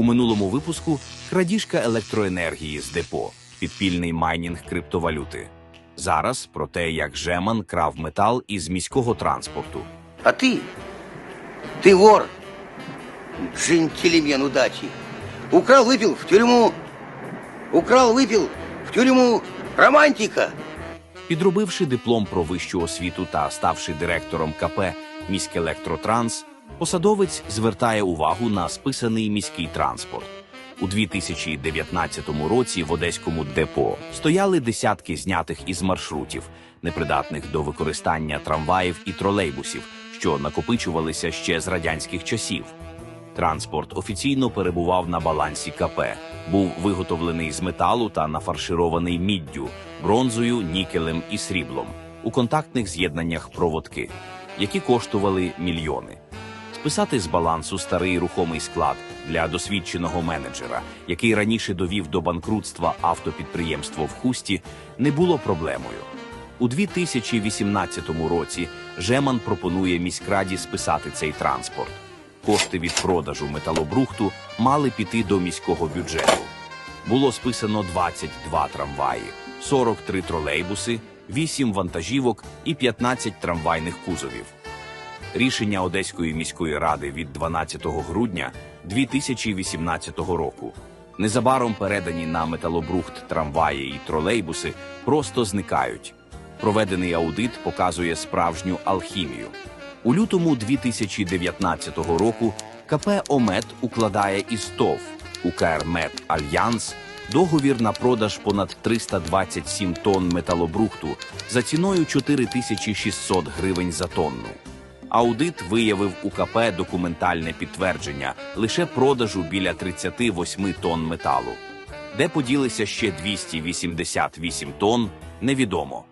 У минулому випуску крадіжка електроенергії з депо, підпільний майнінг криптовалюти. Зараз про те, як Жеман крав метал із міського транспорту. А ты, ты вор, джентльмен удачи. Украл, выпил в тюрьму. Украл, выпил в тюрьму. Романтика. Підробивши диплом про вищу освіту та ставши директором КП «Міськелектротранс», посадовець звертає увагу на списаний міський транспорт. У 2019 році в одеському депо стояли десятки знятих із маршрутів, непридатних до використання трамваїв і тролейбусів, що накопичувалися ще з радянських часів. Транспорт офіційно перебував на балансі КП, був виготовлений з металу та нафарширований міддю, бронзою, нікелем і сріблом у контактних з'єднаннях проводки, які коштували мільйони. Списати з балансу старий рухомий склад для досвідченого менеджера, який раніше довів до банкрутства автопідприємство в Хусті, не було проблемою. У 2018 році Жеман пропонує міськраді списати цей транспорт. Кошти від продажу металобрухту мали піти до міського бюджету. Було списано 22 трамваї, 43 тролейбуси, 8 вантажівок і 15 трамвайних кузовів. Рішення Одеської міської ради від 12 грудня 2018 року. Незабаром передані на металобрухт трамваї і тролейбуси просто зникають. Проведений аудит показує справжню алхімію. У лютому 2019 року КП ОМЕД укладає із ТОВ УКР МЕД Альянс договір на продаж понад 327 тонн металобрухту за ціною 4600 гривень за тонну. Аудит виявив у КП документальне підтвердження лише продажу біля 38 тонн металу. Де поділися ще 288 тонн, невідомо.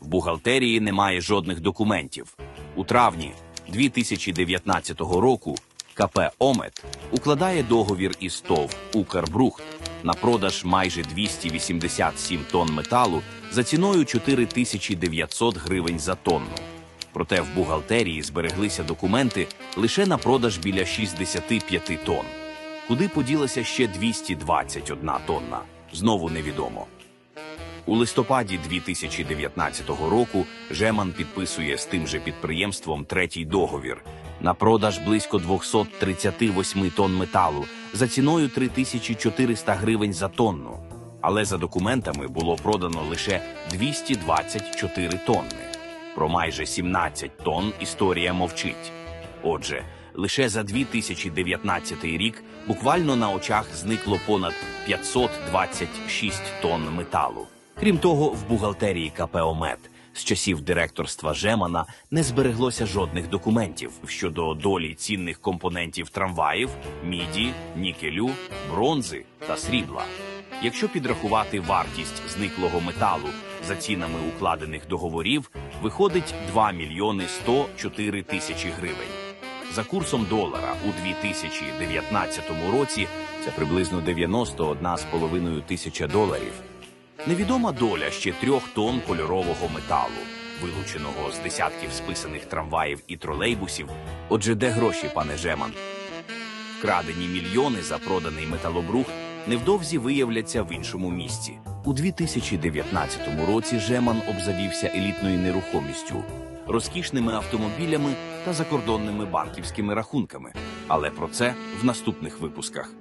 В бухгалтерії немає жодних документів. У травні 2019 року КП «Омет» укладає договір із ТОВ «Укрбрухт» на продаж майже 287 тонн металу за ціною 4900 гривень за тонну. Проте в бухгалтерії збереглися документи лише на продаж біля 65 тонн. Куди поділася ще 221 тонна, знову невідомо. У листопаді 2019 року Жеман підписує з тим же підприємством третій договір на продаж близько 238 тонн металу за ціною 3400 гривень за тонну. Але за документами було продано лише 224 тонни. Про майже 17 тонн історія мовчить. Отже, лише за 2019 рік буквально на очах зникло понад 526 тонн металу. Крім того, в бухгалтерії КП «Омет» з часів директорства Жемана не збереглося жодних документів щодо долі цінних компонентів трамваїв, міді, нікелю, бронзи та срібла. Якщо підрахувати вартість зниклого металу за цінами укладених договорів, виходить 2 мільйони 104 тисячі гривень. За курсом долара у 2019 році це приблизно 91,5 тисяча доларів. Невідома доля ще трьох тонн кольорового металу, вилученого з десятків списаних трамваїв і тролейбусів. Отже, де гроші, пане Жеман? Вкрадені мільйони за проданий металобрухт невдовзі виявляться в іншому місці. У 2019 році Жеман обзавівся елітною нерухомістю, розкішними автомобілями та закордонними банківськими рахунками. Але про це в наступних випусках.